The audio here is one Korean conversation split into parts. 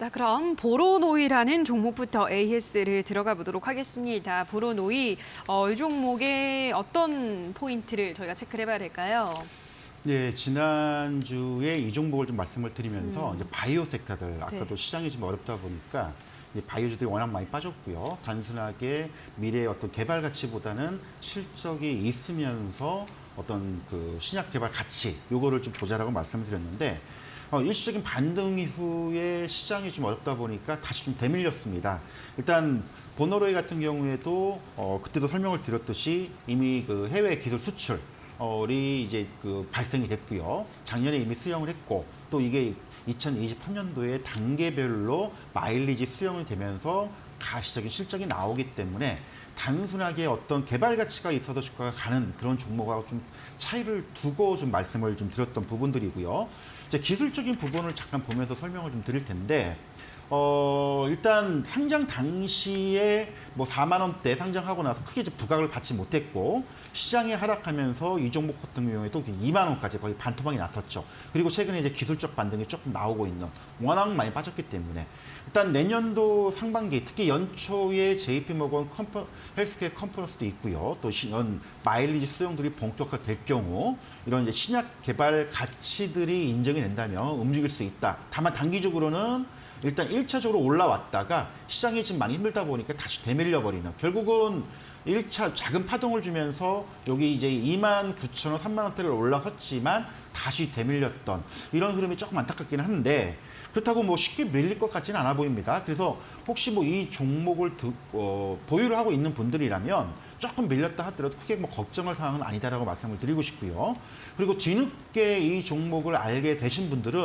자, 그럼 보로노이라는 종목부터 AS를 들어가 보도록 하겠습니다. 보로노이, 어, 이 종목의 어떤 포인트를 저희가 체크를 해봐야 될까요? 예, 지난주에 이 종목을 좀 말씀을 드리면서 이제 바이오 섹터들 아까도 네. 시장이 좀 어렵다 보니까 이제 바이오주들이 워낙 많이 빠졌고요. 단순하게 미래의 어떤 개발 가치보다는 실적이 있으면서 어떤 그 신약 개발 가치 요거를 좀 보자라고 말씀을 드렸는데 어, 일시적인 반등 이후에 시장이 좀 어렵다 보니까 다시 좀 대밀렸습니다. 일단 보노로이 같은 경우에도 어, 그때도 설명을 드렸듯이 이미 그 해외 기술 수출 이 이제 그 발생이 됐고요. 작년에 이미 수령을 했고 또 이게 2023년도에 단계별로 마일리지 수령이 되면서 가시적인 실적이 나오기 때문에 단순하게 어떤 개발 가치가 있어서 주가가 가는 그런 종목하고 좀 차이를 두고 좀 말씀을 좀 드렸던 부분들이고요. 기술적인 부분을 잠깐 보면서 설명을 좀 드릴 텐데 어, 일단 상장 당시에 뭐 4만 원대 상장하고 나서 크게 부각을 받지 못했고 시장이 하락하면서 이 종목 같은 경우에도 2만 원까지 거의 반토막이 났었죠. 그리고 최근에 이제 기술적 반등이 조금 나오고 있는 워낙 많이 빠졌기 때문에 일단 내년도 상반기 특히 연초에 JP 모건 컴퍼, 헬스케어 컨퍼런스도 있고요. 또 시- 이런 마일리지 수용들이 본격화될 경우 이런 이제 신약 개발 가치들이 인정이 된다면 움직일 수 있다. 다만 단기적으로는 일단 1차적으로 올라왔다가 시장이 지금 많이 힘들다 보니까 다시 되밀려 버리는 결국은 1차 작은 파동을 주면서 여기 이제 2만 9천 원, 3만 원대를 올라섰지만 다시 되밀렸던 이런 흐름이 조금 안타깝기는 한데 그렇다고 뭐 쉽게 밀릴 것 같지는 않아 보입니다. 그래서 혹시 뭐 이 종목을 두- 어, 보유를 하고 있는 분들이라면 조금 밀렸다 하더라도 크게 뭐 걱정할 사항은 아니다라고 말씀을 드리고 싶고요. 그리고 뒤늦게 이 종목을 알게 되신 분들은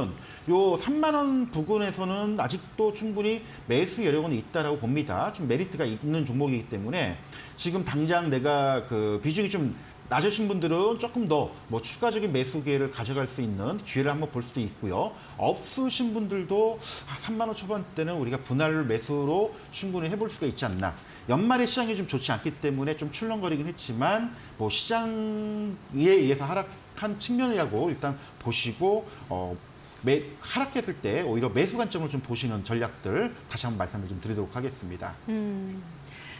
요 3만 원 부근에서는 아직도 충분히 매수 여력은 있다라고 봅니다. 좀 메리트가 있는 종목이기 때문에 지금 당장 내가 그 비중이 좀 낮으신 분들은 조금 더 뭐 추가적인 매수 기회를 가져갈 수 있는 기회를 한번 볼 수도 있고요. 없으신 분들도 아, 3만 원 초반대는 우리가 분할 매수로 충분히 해볼 수가 있지 않나. 연말에 시장이 좀 좋지 않기 때문에 좀 출렁거리긴 했지만 뭐 시장에 의해서 하락한 측면이라고 일단 보시고 어, 매, 하락했을 때 오히려 매수 관점을 좀 보시는 전략들 다시 한번 말씀을 좀 드리도록 하겠습니다. 음.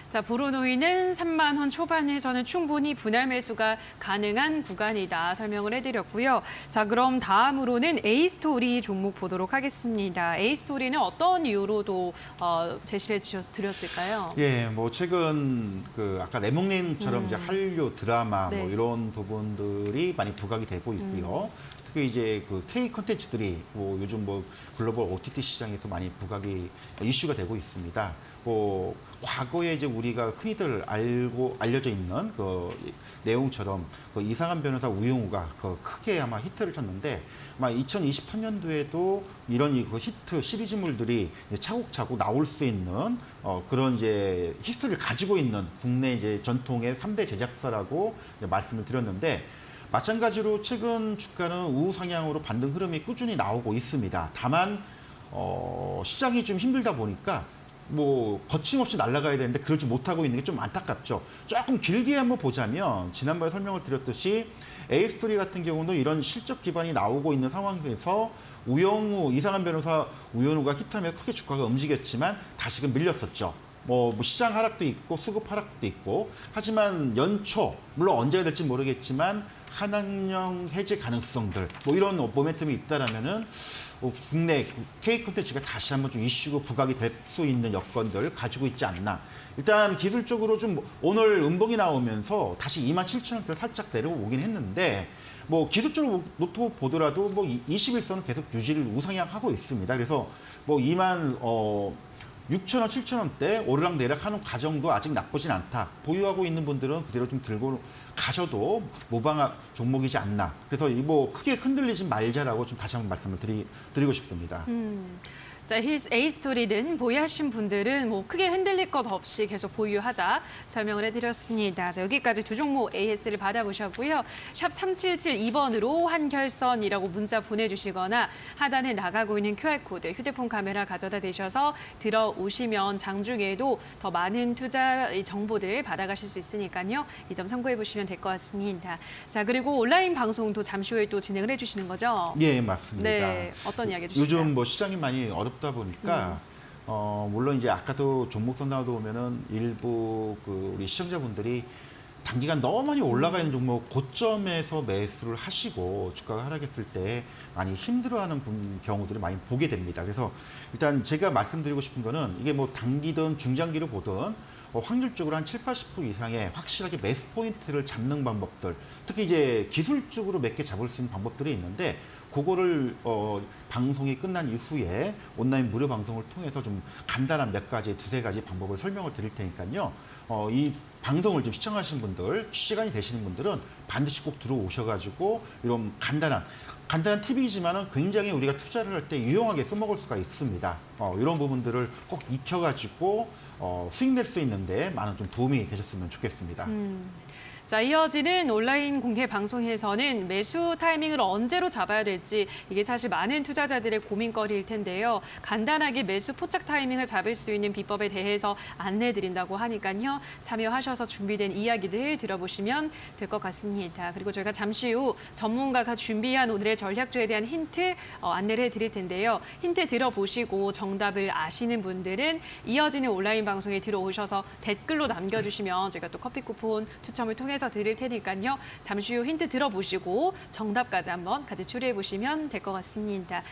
자, 보로노이는 3만 원 초반에서는 충분히 분할 매수가 가능한 구간이다 설명을 해드렸고요. 자, 그럼 다음으로는 A스토리 종목 보도록 하겠습니다. A스토리는 어떤 이유로도 어, 제시를 해주셔- 드렸을까요? 예, 뭐 최근 그 아까 레몽님처럼 이제 한류 드라마 음. 네. 뭐 이런 부분들이 많이 부각이 되고 있고요. 특히 이제 그 K 콘텐츠들이 뭐 요즘 뭐 글로벌 OTT 시장에서 많이 부각이 이슈가 되고 있습니다. 뭐 과거에 이제 우리가 흔히들 알고 알려져 있는 그 내용처럼 그 이상한 변호사 우영우가 그 크게 아마 히트를 쳤는데 아마 2023년도에도 이런 이그 히트 시리즈물들이 차곡차곡 나올 수 있는 어 그런 이제 히스토리를 가지고 있는 국내 이제 전통의 삼대 제작사라고 이제 말씀을 드렸는데 마찬가지로 최근 주가는 우상향으로 반등 흐름이 꾸준히 나오고 있습니다. 다만 어 시장이 좀 힘들다 보니까 뭐 거침없이 날아가야 되는데 그러지 못하고 있는 게 좀 안타깝죠. 조금 길게 한번 보자면 지난번에 설명을 드렸듯이 에이스토리 같은 경우는 이런 실적 기반이 나오고 있는 상황에서 우영우 이상한 변호사 우영우가 히트하면서 크게 주가가 움직였지만 다시금 밀렸었죠. 뭐, 뭐 시장 하락도 있고 수급 하락도 있고 하지만 연초 물론 언제 될지 모르겠지만 한학령 해제 가능성들 뭐 이런 모멘텀이 있다라면은 어, 국내 K 콘텐츠가 다시 한번 좀 이슈고 부각이 될 수 있는 여건들 가지고 있지 않나. 일단 기술적으로 좀 오늘 음봉이 나오면서 다시 2만 7천 원대 살짝 내려오긴 했는데 뭐 기술적으로 놓고 보더라도 뭐 21선은 계속 유지를 우상향하고 있습니다. 그래서 뭐 2만 어 6천 원, 7천 원대 오르락 내리락 하는 과정도 아직 나쁘진 않다. 보유하고 있는 분들은 그대로 좀 들고 가셔도 모방 종목이지 않나. 그래서 이 뭐 크게 흔들리지 말자라고 좀 다시 한번 말씀을 드리, 드리고 싶습니다. 음. 자, A스토리는 보유하신 분들은 뭐 크게 흔들릴 것 없이 계속 보유하자 설명을 해드렸습니다. 자, 여기까지 두 종목 AS를 받아보셨고요. 샵 3772번으로 한결선이라고 문자 보내주시거나 하단에 나가고 있는 QR코드 휴대폰 카메라 가져다 대셔서 들어오시면 장중에도 더 많은 투자 정보들 받아가실 수 있으니까요. 이 점 참고해 보시면 될 것 같습니다. 자, 그리고 온라인 방송도 잠시 후에 또 진행을 해주시는 거죠? 예, 맞습니다. 네, 어떤 이야기 해주실까요? 요즘 뭐 시장이 많이 어렵다 어렵다 보니까 어, 물론 이제 아까도 종목 선단도 보면은 일부 그 우리 시청자분들이 단기간 너무 많이 올라가 있는 종목 고점에서 매수를 하시고 주가가 하락했을 때 많이 힘들어하는 분 경우들을 많이 보게 됩니다. 그래서 일단 제가 말씀드리고 싶은 거는 이게 뭐 단기든 중장기를 보든 어, 확률적으로 한 7, 80% 이상의 확실하게 매수 포인트를 잡는 방법들 특히 이제 기술적으로 몇 개 잡을 수 있는 방법들이 있는데 그거를 어, 방송이 끝난 이후에 온라인 무료 방송을 통해서 좀 간단한 몇 가지 두세 가지 방법을 설명을 드릴 테니까요. 어, 이 방송을 좀 시청하시는 분들 시간이 되시는 분들은 반드시 꼭 들어오셔가지고 이런 간단한 간단한 팁이지만은 굉장히 우리가 투자를 할 때 유용하게 써먹을 수가 있습니다. 어, 이런 부분들을 꼭 익혀가지고 어, 수익 낼 수 있는데 많은 좀 도움이 되셨으면 좋겠습니다. 자, 이어지는 온라인 공개 방송에서는 매수 타이밍을 언제로 잡아야 될지 이게 사실 많은 투자자들의 고민거리일 텐데요. 간단하게 매수 포착 타이밍을 잡을 수 있는 비법에 대해서 안내 드린다고 하니까요. 참여하셔서 준비된 이야기들 들어보시면 될 것 같습니다. 그리고 저희가 잠시 후 전문가가 준비한 오늘의 전략주에 대한 힌트 어, 안내를 해 드릴 텐데요. 힌트 들어보시고 정답을 아시는 분들은 이어지는 온라인 방송에 들어오셔서 댓글로 남겨주시면 저희가 또 커피 쿠폰 추첨을 통해서 드릴 테니까요. 잠시 후 힌트 들어보시고 정답까지 한번 같이 추리해 보시면 될 것 같습니다.